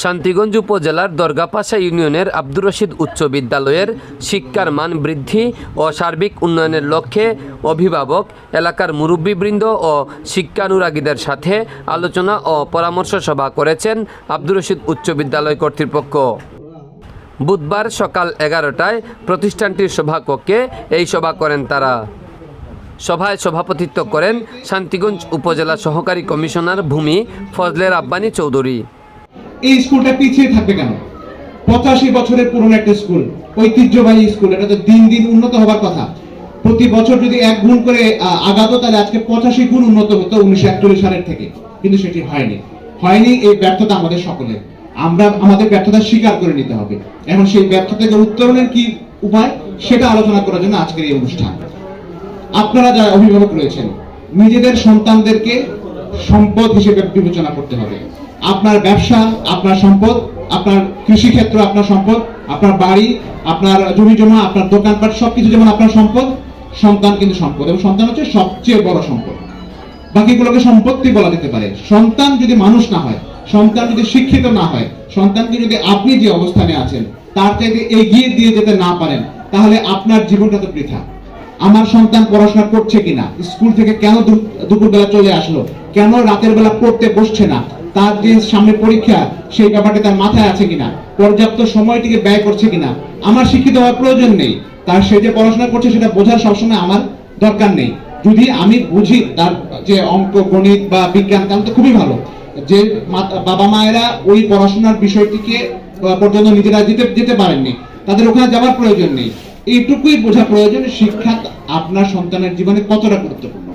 শান্তিগঞ্জ উপজেলার দরগাপাশা ইউনিয়নের আব্দুর রশিদ উচ্চ বিদ্যালয়ের শিক্ষার মান বৃদ্ধি ও সার্বিক উন্নয়নের লক্ষ্যে অভিভাবক, এলাকার মুরব্বীবৃন্দ ও শিক্ষানুরাগীদের সাথে আলোচনা ও পরামর্শ সভা করেছেন আব্দুর রশিদ উচ্চ বিদ্যালয় কর্তৃপক্ষ। বুধবার সকাল এগারোটায় প্রতিষ্ঠানটির সভাকক্ষে এই সভা করেন তারা। সভায় সভাপতিত্ব করেন শান্তিগঞ্জ উপজেলা সহকারী কমিশনার ভূমি ফজলে রাব্বানী চৌধুরী। এই স্কুলটা পিছিয়ে থাকবে কেন? পঁচাশি বছরের পুরনো একটা স্কুল, ঐতিহ্যবাহী স্কুল, এটা তো দিন দিন উন্নত হবার কথা। প্রতি বছর যদি এক গুণ করে আগাতো, তাহলে আজকে পঁচাশি গুণ উন্নত হতো উনিশশো একচল্লিশ সালের থেকে। কিন্তু সেটি হয়নি। হয়নি এই ব্যর্থতা আমাদের সকলের। আমরা, আমাদের ব্যর্থতা স্বীকার করে নিতে হবে। এখন সেই ব্যর্থতাকে উত্তরণের কি উপায়, সেটা আলোচনা করার জন্য আজকের এই অনুষ্ঠান। আপনারা যারা অভিভাবক রয়েছেন, নিজেদের সন্তানদেরকে সম্পদ হিসেবে বিবেচনা করতে হবে। আপনার ব্যবসা, আপনার সম্পদ, আপনার কৃষিক্ষেত্র, আপনার সম্পদ, আপনার বাড়ি, আপনার জমি জমা, আপনার দোকানপাট, সবকিছু যেমন আপনার সম্পদ, সন্তান কিন্তু সম্পদ এবং সন্তান হচ্ছে সবচেয়ে বড় সম্পদ। বাকিগুলোকে সম্পত্তি বলা যেতে পারে। সন্তান যদি মানুষ না হয়, সন্তান যদি শিক্ষিত না হয়, সন্তানকে যদি আপনি যে অবস্থানে আছেন, তার চাইতে এগিয়ে দিয়ে যেতে না পারেন, তাহলে আপনার জীবনটা তো বৃথা। আমার সন্তান পড়াশোনা করছে কিনা, স্কুল থেকে কেন দুপুরবেলা চলে আসলো, কেন রাতের বেলা পড়তে বসছে না তার যে সামনে পরীক্ষা, সেই ব্যাপারটা তার মাথায় আছে কিনা? পর্যাপ্ত সময়টিকে ব্যয় করছে কিনা? আমার শিক্ষিত হওয়ার প্রয়োজন নেই। তার সে যে পড়াশোনা করছে, সেটা বোঝার সবসময় আমার দরকার নেই। যদি আমি বুঝি তার যে অঙ্ক, গণিত বা বিজ্ঞান, তাহলে তো খুবই ভালো। যে বাবা মায়েরা ওই পড়াশোনার বিষয়টিকে পর্যন্ত নিজেরা যেতে যেতে পারেননি। তাদের ওখানে যাওয়ার প্রয়োজন নেই। এইটুকুই বোঝা প্রয়োজন, শিক্ষা আপনার সন্তানের জীবনে কতটা গুরুত্বপূর্ণ।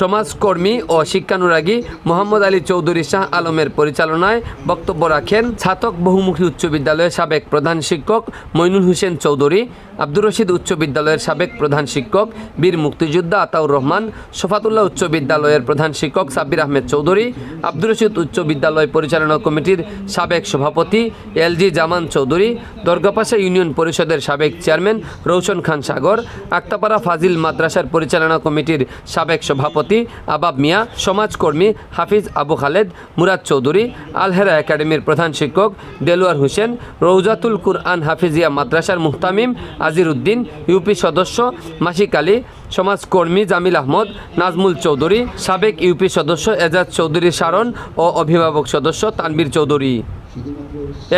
সমাজকর্মী ও শিক্ষানুরাগী মোহাম্মদ আলী চৌধুরী শাহ আলমের পরিচালনায় বক্তব্য রাখেন ছাতক বহুমুখী উচ্চ বিদ্যালয়ের সাবেক প্রধান শিক্ষক মইনুল হোসেন চৌধুরী, আব্দুর রশিদ উচ্চ বিদ্যালয়ের সাবেক প্রধান শিক্ষক বীর মুক্তিযোদ্ধা আতাউর রহমান, শফাতুল্লাহ উচ্চ বিদ্যালয়ের প্রধান শিক্ষক সাব্বির আহমেদ চৌধুরী, আব্দুর রশিদ উচ্চ বিদ্যালয় পরিচালনা কমিটির সাবেক সভাপতি এলজি জামান চৌধুরী, দর্গাপাশা ইউনিয়ন পরিষদের সাবেক চেয়ারম্যান রৌশন খান সাগর, আক্তাপাড়া ফাজিল মাদ্রাসার পরিচালনা কমিটির সাবেক সভাপতি আবাব মিয়া, সমাজকর্মী হাফিজ আবু খালেদ, মুরাদ চৌধুরী, আলহেরা একাডেমির প্রধান শিক্ষক দেলোয়ার হোসেন রৌজাতুল কুরআন হাফিজিয়া মাদ্রাসার মুহতামিম আজির উদ্দিন ইউপি সদস্য মাসিক আলী, সমাজকর্মী জামিল আহমদ, নাজমুল চৌধুরী, সাবেক ইউপি সদস্য এজাজ চৌধুরী সারণ ও অভিভাবক সদস্য তানবীর চৌধুরী।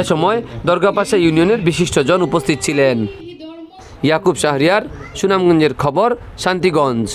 এ সময় দরগাপাশা ইউনিয়নের বিশিষ্টজন উপস্থিত ছিলেন। ইয়াকুব শাহরিয়ার, সুনামগঞ্জের খবর, শান্তিগঞ্জ।